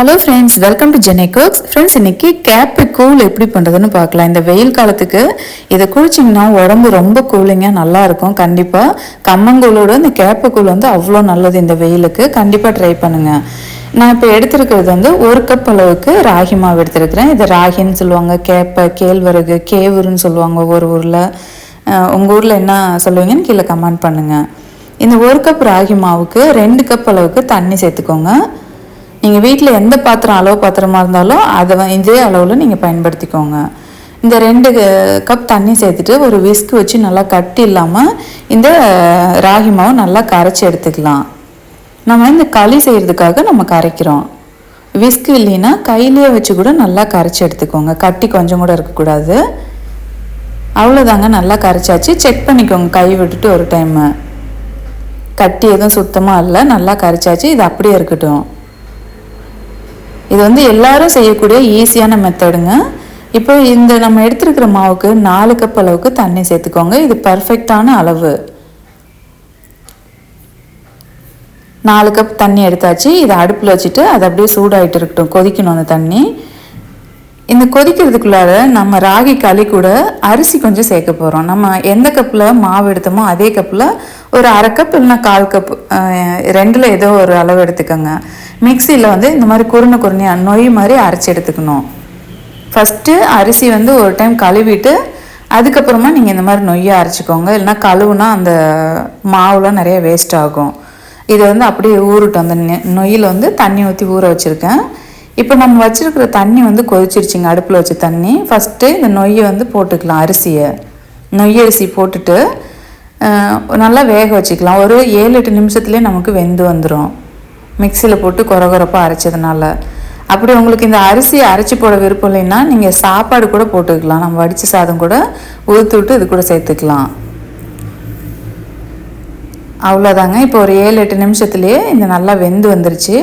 Hello friends welcome to ஜெனை friends இன்னைக்கு கேப்பு கூல் எப்படி பண்ணுறதுன்னு பார்க்கலாம். இந்த வெயில் காலத்துக்கு இதை குளிச்சிங்கன்னா உடம்பு ரொம்ப கூலிங்காக நல்லாயிருக்கும் கண்டிப்பாக கம்மங்கூழோட இந்த கேப்பு கூழ் வந்து அவ்வளோ நல்லது இந்த வெயிலுக்கு. கண்டிப்பாக ட்ரை பண்ணுங்கள் நான் இப்போ எடுத்திருக்கிறது வந்து ஒரு கப் அளவுக்கு ராகி மாவு எடுத்திருக்கிறேன். இது ராகின்னு சொல்லுவாங்க கேப்பை கேழ்வரகு கேவுருன்னு சொல்லுவாங்க ஒவ்வொரு ஊரில். உங்கள் ஊரில் என்ன சொல்லுவீங்கன்னு கீழே கமெண்ட் பண்ணுங்கள் இந்த ஒரு கப் ராகி மாவுக்கு ரெண்டு கப் அளவுக்கு தண்ணி சேர்த்துக்கோங்க. நீங்கள் வீட்டில் எந்த பாத்திரம் அளவு பாத்திரமாக இருந்தாலும் அதை இதே அளவில் நீங்கள் பயன்படுத்திக்கோங்க. இந்த ரெண்டு கப் தண்ணி சேர்த்துட்டு ஒரு விஸ்க் வச்சு நல்லா கட்டி இல்லாமல் இந்த ராகி மாவு நல்லா கரைச்சி எடுத்துக்கலாம். நம்ம இந்த களி செய்கிறதுக்காக நம்ம கரைக்கிறோம். விஸ்க் இல்லைன்னா கையிலேயே வச்சு கூட நல்லா கரைச்சி எடுத்துக்கோங்க. கட்டி கொஞ்சம் கூட இருக்கக்கூடாது. அவ்வளோதாங்க நல்லா கரைச்சாச்சு. செக் பண்ணிக்கோங்க கை விட்டுட்டு ஒரு டைமு கட்டி எதுவும் சுத்தமாக இல்லை நல்லா கரைச்சாச்சு. இது அப்படியே இருக்கட்டும். இது வந்து எல்லாரும் செய்யக்கூடிய ஈஸியான மெத்தடுங்க. இப்போ இந்த நம்ம எடுத்துருக்கிற மாவுக்கு நாலு கப் அளவுக்கு தண்ணி சேர்த்துக்கோங்க. இது பர்ஃபெக்டான அளவு. நாலு கப் தண்ணி எடுத்தாச்சு. இதை அடுப்பில் வச்சுட்டு அது அப்படியே சூடாகிட்டு இருக்கட்டும். கொதிக்கணும் அந்த தண்ணி. இந்த கொதிக்கிறதுக்குள்ளார நம்ம ராகி களி கூட அரிசி கொஞ்சம் சேர்க்க போகிறோம் நம்ம எந்த கப்பில் மாவு எடுத்தோமோ அதே கப்பில் ஒரு அரை கப் இல்லைன்னா கால் கப் ரெண்டில் ஏதோ ஒரு அளவு எடுத்துக்கோங்க. மிக்சியில் வந்து இந்த மாதிரி குருணை குருணையாக நொய் மாதிரி அரைச்சி எடுத்துக்கணும். ஃபஸ்ட்டு அரிசி வந்து ஒரு டைம் கழுவிட்டு அதுக்கப்புறமா நீங்கள் இந்த மாதிரி நொய்யை அரைச்சிக்கோங்க. இல்லைன்னா கழுவுனா அந்த மாவுலாம் நிறைய வேஸ்ட் ஆகும். இது வந்து அப்படியே ஊறட்டும். அந்த நெ- நொய்யில் வந்து தண்ணி ஊற்றி ஊற வச்சுருக்கேன். இப்போ நம்ம வச்சுருக்கிற தண்ணி வந்து கொதிச்சிருச்சுங்க அடுப்பில் வச்ச தண்ணி. ஃபஸ்ட்டு இந்த நொய்யை வந்து போட்டுக்கலாம் அரிசியை. நொய் அரிசி போட்டுட்டு நல்லா வேக வச்சுக்கலாம். ஒரு ஏழு எட்டு நிமிஷத்துலேயே நமக்கு வெந்து வந்துடும் மிக்சியில் போட்டு கொர கொரப்பாக அரைச்சதுனால. அப்படி உங்களுக்கு இந்த அரிசியை அரைச்சி போட விருப்பம் இல்லைன்னா நீங்கள் சாப்பாடு கூட போட்டுக்கலாம். நம்ம வடித்த சாதம் கூட உதுத்து விட்டு இது கூட சேர்த்துக்கலாம். அவ்வளோதாங்க இப்போ ஒரு ஏழு எட்டு நிமிஷத்துலேயே இந்த நல்லா வெந்து வந்துருச்சு.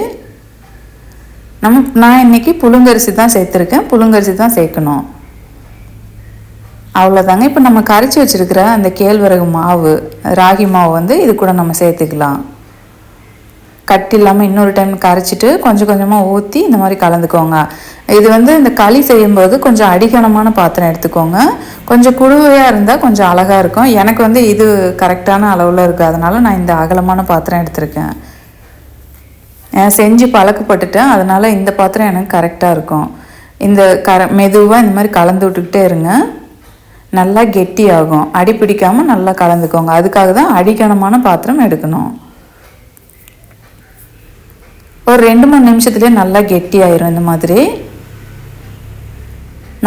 நம்ம நான் இன்னைக்கு புழுங்கரிசி தான் சேர்த்துருக்கேன். புழுங்கரிசி தான் சேர்க்கணும். அவ்வளோதாங்க இப்போ நம்ம கரைச்சி வச்சிருக்கிற அந்த கேழ்வரகு மாவு ராகி மாவு வந்து இது கூட நம்ம சேர்த்துக்கலாம். கட்டி இல்லாமல் இன்னொரு டைம் கரைச்சிட்டு கொஞ்சம் கொஞ்சமாக ஊற்றி இந்த மாதிரி கலந்துக்கோங்க. இது வந்து இந்த களி செய்யும்போது கொஞ்சம் அடிகனமான பாத்திரம் எடுத்துக்கோங்க. கொஞ்சம் குழுவையாக இருந்தால் கொஞ்சம் அழகாக இருக்கும். எனக்கு வந்து இது கரெக்டான அளவில் இருக்குது அதனால் நான் இந்த அகலமான பாத்திரம் எடுத்திருக்கேன். செஞ்சு பழக்கப்பட்டுட்டேன். அதனால் இந்த பாத்திரம் எனக்கு கரெக்டாக இருக்கும். இந்த கர மெதுவாக இந்த மாதிரி கலந்து விட்டுக்கிட்டே இருங்க. நல்லா கெட்டியாகும் அடி பிடிக்காமல் நல்லா கலந்துக்கோங்க. அதுக்காக தான் அடிக்கனமான பாத்திரம் எடுக்கணும். ஒரு ரெண்டு மூணு நிமிஷத்துலேயே நல்லா கெட்டியாயிரும் இந்த மாதிரி.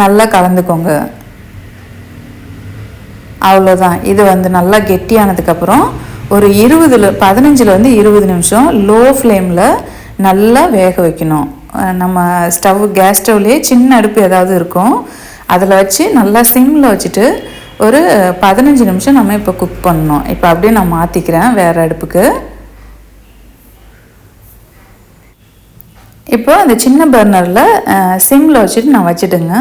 நல்லா கலந்துக்கோங்க. அவ்வளோதான் இது வந்து நல்லா கெட்டியானதுக்கப்புறம் ஒரு இருபதுல பதினஞ்சுல வந்து இருபது நிமிஷம் லோ ஃப்ளேமில் நல்லா வேக வைக்கணும். நம்ம ஸ்டவ் கேஸ் ஸ்டவ்லேயே சின்ன அடுப்பு ஏதாவது இருக்கும். அதில் வச்சு நல்லா சிம்மில் வச்சுட்டு ஒரு பதினஞ்சு நிமிஷம் நம்ம இப்போ குக் பண்ணணும். இப்போ அப்படியே நான் மாற்றிக்கிறேன் வேறு அடுப்புக்கு. இப்போ அந்த சின்ன பர்னரில் சிம்மில் வச்சுட்டு நான் வச்சுட்டுங்க.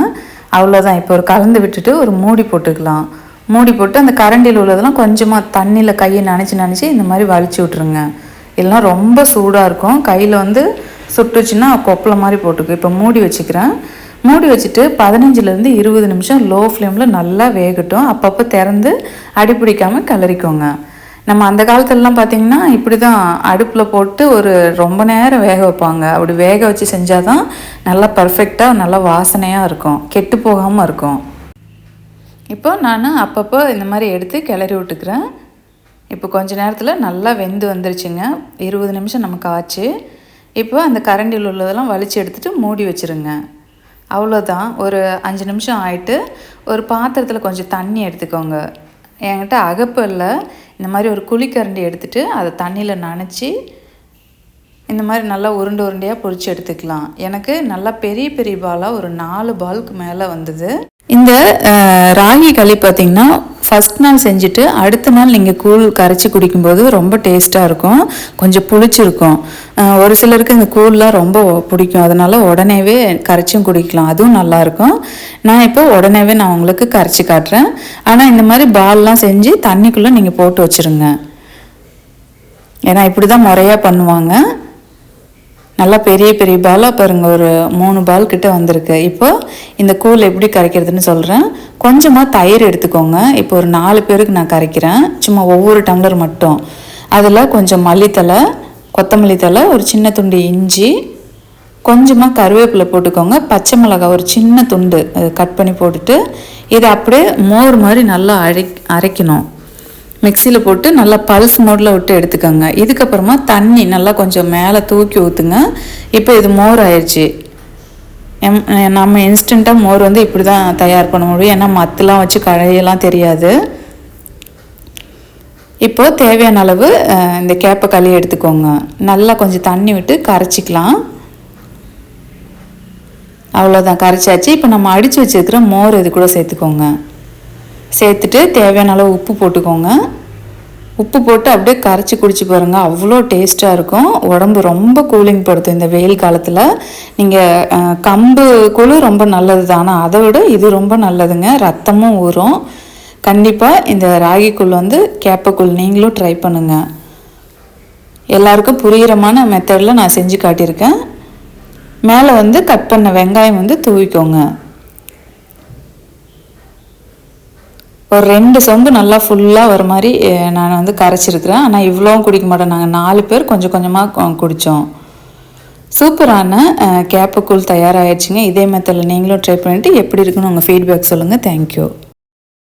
அவ்வளோதான் இப்போ ஒரு கலந்து விட்டுட்டு ஒரு மூடி போட்டுக்கலாம். மூடி போட்டு அந்த கரண்டியில் உள்ளதெல்லாம் கொஞ்சமாக தண்ணியில் கையை நினச்சி நினச்சி இந்த மாதிரி வலிச்சு விட்ருங்க எல்லாம் ரொம்ப சூடாக இருக்கும். கையில் வந்து சுட்டுச்சுன்னா கொப்பளை மாதிரி போட்டுக்கும் இப்போ மூடி வச்சுக்கிறேன். மூடி வச்சுட்டு பதினஞ்சுலேருந்து இருபது நிமிஷம் லோ ஃப்ளேமில் நல்லா வேகட்டும். அப்பப்போ திறந்து அடிப்பிடிக்காமல் கிளறிக்கோங்க. நம்ம அந்த காலத்துலலாம் பார்த்தீங்கன்னா இப்படி தான் அடுப்பில் போட்டு ஒரு ரொம்ப நேரம் வேக வைப்பாங்க. அப்படி வேக வச்சு செஞ்சால் தான் நல்லா பர்ஃபெக்டாக நல்லா வாசனையாக இருக்கும். கெட்டு போகாமல் இருக்கும். இப்போ நான் அப்பப்போ இந்த மாதிரி எடுத்து கிளறி விட்டுக்கிறேன். இப்போ கொஞ்ச நேரத்தில் நல்லா வெந்து வந்துருச்சுங்க. இருபது நிமிஷம் நமக்கு ஆச்சு. இப்போ அந்த கரண்டியில் உள்ளதெல்லாம் வலிச்சு எடுத்துகிட்டு மூடி வச்சிருங்க. அவ்வளோதான். ஒரு அஞ்சு நிமிஷம் ஆயிட்டு ஒரு பாத்திரத்தில் கொஞ்சம் தண்ணி எடுத்துக்கோங்க. என்கிட்ட அகப்பு இல்லை. இந்த மாதிரி ஒரு குழிக்கரண்டி எடுத்துட்டு அதை தண்ணியில் நனைச்சி இந்த மாதிரி நல்லா உருண்டை உருண்டையாக பொறிச்சு எடுத்துக்கலாம். எனக்கு நல்லா பெரிய பெரிய பாலாக ஒரு நாலு பாலுக்கு மேலே வந்தது. இந்த ராகி களி பார்த்தீங்கன்னா ஃபஸ்ட் நாள் செஞ்சுட்டு அடுத்த நாள் நீங்கள் கூழ் கரைச்சி குடிக்கும்போது ரொம்ப டேஸ்ட்டாக இருக்கும். கொஞ்சம் புளிச்சிருக்கும். ஒரு சிலருக்கு இந்த கூழ்லாம் ரொம்ப பிடிக்கும். அதனால் உடனேவே கரைச்சும் குடிக்கலாம். அதுவும் நல்லாயிருக்கும். நான் இப்போ உடனேவே நான் உங்களுக்கு கரைச்சி காட்டுறேன். ஆனால் இந்த மாதிரி பால்லாம் செஞ்சு தண்ணிக்குள்ளே நீங்கள் போட்டு வச்சுருங்க. ஏன்னா இப்படி தான் முறையாக பண்ணுவாங்க. நல்லா பெரிய பெரிய பாலாக பாருங்கள் ஒரு மூணு பால் கிட்டே வந்திருக்கு. இப்போ இந்த கூழ் எப்படி கரைக்கிறதுன்னு சொல்கிறேன் கொஞ்சமாக தயிர் எடுத்துக்கோங்க. இப்போ ஒரு நாலு பேருக்கு நான் கரைக்கிறேன். சும்மா ஒவ்வொரு டம்ளர் மட்டும். அதில் கொஞ்சம் மல்லித்தலை கொத்தமல்லி தலை ஒரு சின்ன துண்டு இஞ்சி கொஞ்சமாக கருவேப்பிலை போட்டுக்கோங்க. பச்சை மிளகாய் ஒரு சின்ன துண்டு கட் பண்ணி போட்டுட்டு இதை அப்படியே மோர் மாதிரி நல்லா அரை அரைக்கணும். மிக்சியில் போட்டு நல்லா பல்ஸ் மோடில் விட்டு எடுத்துக்கோங்க. இதுக்கப்புறமா தண்ணி நல்லா கொஞ்சம் மேலே தூக்கி ஊற்றுங்க இப்போ இது மோர் ஆயிடுச்சு எம் நம்ம இன்ஸ்டண்ட்டாக மோர் வந்து இப்படி தான் தயார் பண்ண முடியும். ஏன்னா மத்தெலாம் வச்சு கழையெல்லாம் தெரியாது. இப்போது தேவையான அளவு இந்த கேப்பை களி எடுத்துக்கோங்க. நல்லா கொஞ்சம் தண்ணி விட்டு கரைச்சிக்கலாம். அவ்வளோதான் கரைச்சாச்சு. இப்போ நம்ம அடித்து வச்சிருக்கிற மோர் இது கூட சேர்த்துக்கோங்க. சேர்த்துட்டு தேவையான அளவு உப்பு போட்டுக்கோங்க. உப்பு போட்டு அப்படியே கரைச்சி குடிச்சு பாருங்கள் அவ்வளோ டேஸ்ட்டாக இருக்கும். உடம்பு ரொம்ப கூலிங் படுத்தும் இந்த வெயில் காலத்தில். நீங்கள் கம்பு குழு ரொம்ப நல்லது தான் ஆனால் அதை விட இது ரொம்ப நல்லதுங்க. ரத்தமும் ஊறும். கண்டிப்பாக இந்த ராகி வந்து கேப்பக்குள் நீங்களும் ட்ரை பண்ணுங்கள் எல்லாருக்கும் புரிகிறமான மெத்தடில் நான் செஞ்சு காட்டியிருக்கேன். மேலே வந்து கட் பண்ண வெங்காயம் வந்து தூவிக்கோங்க. ஒரு ரெண்டு சொம்பு நல்லா ஃபுல்லாக வர மாதிரி நான் வந்து கரைச்சிருக்கிறேன். ஆனால் இவ்வளோவும் குடிக்க மாட்டோம். நாங்கள் நாலு பேர் கொஞ்சம் கொஞ்சமாக குடித்தோம் சூப்பரான கேப்புக்குள் தயாராகிடுச்சிங்க இதே மெத்தடில் நீங்களும் ட்ரை பண்ணிவிட்டு எப்படி இருக்குன்னு உங்கள் ஃபீட்பேக் சொல்லுங்கள் தேங்க்யூ